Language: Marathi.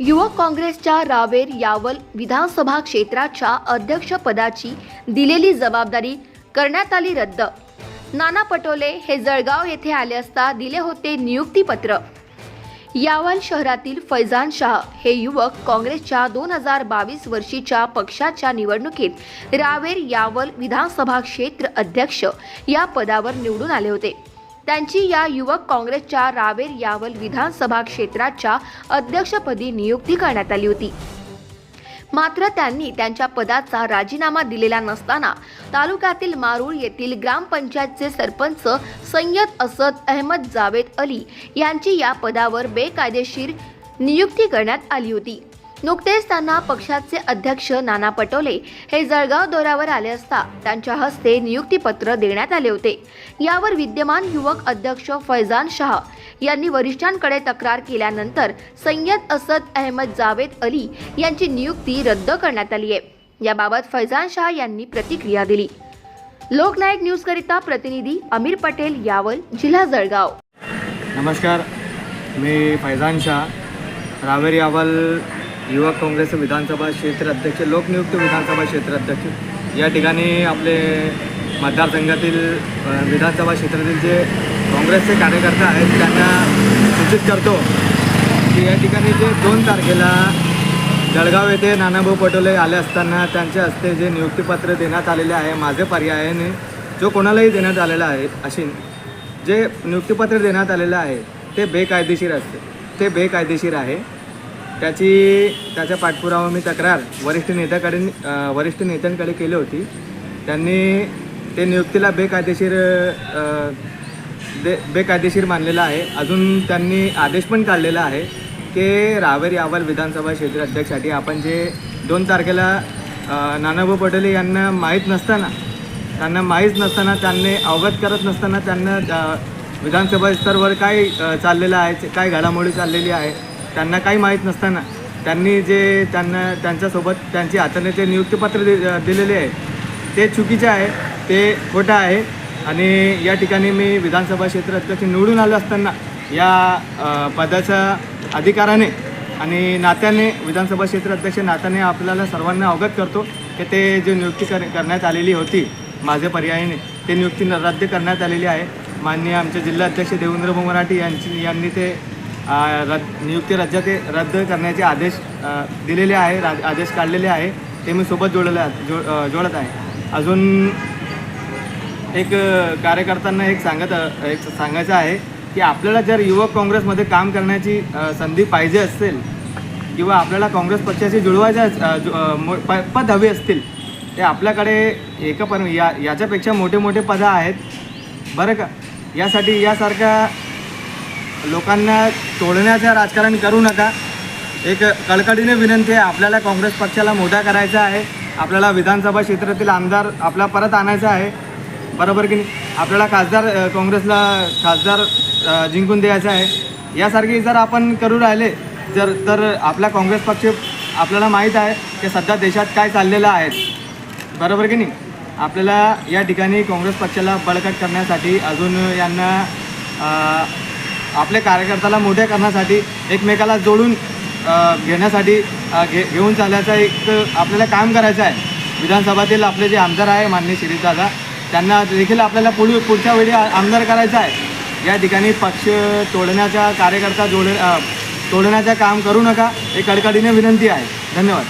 युवक काँग्रेसच्या रावेर यावल विधानसभा क्षेत्राच्या अध्यक्षपदाची दिलेली जबाबदारी करण्यात आली रद्द. नाना पटोले हे जळगाव येथे आले असता दिले होते नियुक्तीपत्र. यावल शहरातील फैजान शाह हे युवक काँग्रेसच्या दोन हजार बावीस वर्षीच्या पक्षाच्या निवडणुकीत रावेर यावल विधानसभा क्षेत्र अध्यक्ष या पदावर निवडून आले होते. त्यांची या युवक काँग्रेसच्या रावेर यावल विधानसभा क्षेत्राच्या अध्यक्षपदी नियुक्ती करण्यात आली होती. मात्र त्यांनी त्यांच्या पदाचा राजीनामा दिलेला नसताना तालुक्यातील मारूळ येथील ग्रामपंचायतचे सरपंच सय्यद असद अहमद जावेद अली यांची या पदावर बेकायदेशीर नियुक्ती करण्यात आली होती. नुकतेच त्यांना पक्षाचे अध्यक्ष नाना पटोले हे जळगाव दौऱ्यावर आले असता त्यांच्या हस्ते नियुक्तीपत्र देण्यात आले होते. यावर विद्यमान युवक अध्यक्ष फैजान शाह यांनी वरिष्ठांकडे तक्रार केल्यानंतर सय्यद असद अहमद जावेद अली यांची नियुक्ती रद्द करण्यात आली आहे. याबाबत फैजान शाह यांनी प्रतिक्रिया दिली. लोकनायक न्यूजकरिता प्रतिनिधी अमीर पटेल यावल जिल्हा जळगाव. नमस्कार मी फैजान शाह रावेर यावल युवा काँग्रेस विधानसभा क्षेत्र अध्यक्ष लोकनियुक्त विधानसभा क्षेत्र अध्यक्ष. या ठिकाणी आपले मतदारसंघातील विधानसभा क्षेत्रातील जे काँग्रेसचे कार्यकर्ते आहेत त्यांना सूचित करतो की या ठिकाणी जे दोन तारखेला जळगाव येथे नानाभाऊ पटोले आले असताना त्यांच्या हस्ते जे नियुक्तीपत्र देण्यात आलेले आहे माझे पर्यायाने जो कोणालाही देण्यात आलेला आहे अशी जे नियुक्तीपत्र देण्यात आलेलं आहे ते बेकायदेशीर असते. ते बेकायदेशीर आहे. त्याची त्याचा पाठपुरावा मी तक्रार वरिष्ठ नेत्याकडे वरिष्ठ नेत्यांकडे केली होती. त्यांनी ते नियुक्तीला बेकायदेशीर बे बेकायदेशीर मानलेलं आहे. अजून त्यांनी आदेश पण काढलेला आहे की रावेरी अहवाल विधानसभा क्षेत्र अध्यक्षसाठी आपण जे दोन तारखेला नानाभाऊ पटोले यांना माहीत नसताना त्यांना माहीत नसताना त्यांनी अवगत करत नसताना त्यांना विधानसभा स्तरवर काय चाललेलं आहे काय घडामोडी चाललेली आहे त्यांना काही माहीत नसताना त्यांनी जे त्यांना त्यांच्यासोबत त्यांची हाताने जे नियुक्तीपत्र दि दिलेले आहे ते चुकीचे आहे ते खोटं आहे. आणि या ठिकाणी मी विधानसभा क्षेत्र अध्यक्ष निवडून आलो असताना या पदाच्या अधिकाराने आणि नात्याने विधानसभा क्षेत्र अध्यक्ष नात्याने आपल्याला सर्वांना अवगत करतो की ते जे नियुक्ती कर करण्यात आलेली होती माझ्या पर्यायाने ते नियुक्ती रद्द करण्यात आलेली आहे. माननीय आमचे जिल्हाध्यक्ष देवेंद्र भाऊ यांची यांनी ते रद्द नियुक्ती रद्द ते रद्द करण्याचे आदेश दिलेले आहे आदेश काढलेले आहे. ते मी सोबत जोडलेले जो जोडत आहे. अजून एक कार्यकर्त्यांना एक सांगत एक सांगायचं आहे की आपल्याला जर युवक काँग्रेसमध्ये काम करण्याची संधी पाहिजे असेल किंवा आपल्याला काँग्रेस पक्षाशी जुळवायच्या जु- प पद हवे असतील ते आपल्याकडे एका पण या याच्यापेक्षा मोठे मोठे पदं आहेत. बरं का? यासाठी यासारख्या लोकांना तोडण्याचं राजकारण करू नका. एक कळकळीने विनंती आहे आपल्याला काँग्रेस पक्षाला मोठा करायचा आहे. आपल्याला विधानसभा क्षेत्रातील आमदार आपला परत आणायचा आहे. बरोबर की नाही? आपल्याला खासदार काँग्रेसला खासदार जिंकून द्यायचा आहे. यासारखी जर आपण करू राहिले जर तर आपला काँग्रेस पक्ष आपल्याला माहीत आहे की सध्या देशात काय चाललेलं आहे. बरोबर की नाही? आपल्याला या ठिकाणी काँग्रेस पक्षाला बळकट करण्यासाठी अजून यांना आपल्या कार्यकर्त्याला मोठे करण्यासाठी एकमेकाला जोडून घेण्यासाठी घे घेऊन चालायचं एक आपल्याला काम करायचं आहे. विधानसभातील आपले जे आमदार आहे माननीय शिरीषदादा त्यांना देखील आपल्याला पुढे पुढच्या वेळी आमदार करायचा आहे. या ठिकाणी पक्ष तोडण्याचा कार्यकर्ता जोड तोडण्याचं काम करू नका हे कडकडीने विनंती आहे. धन्यवाद.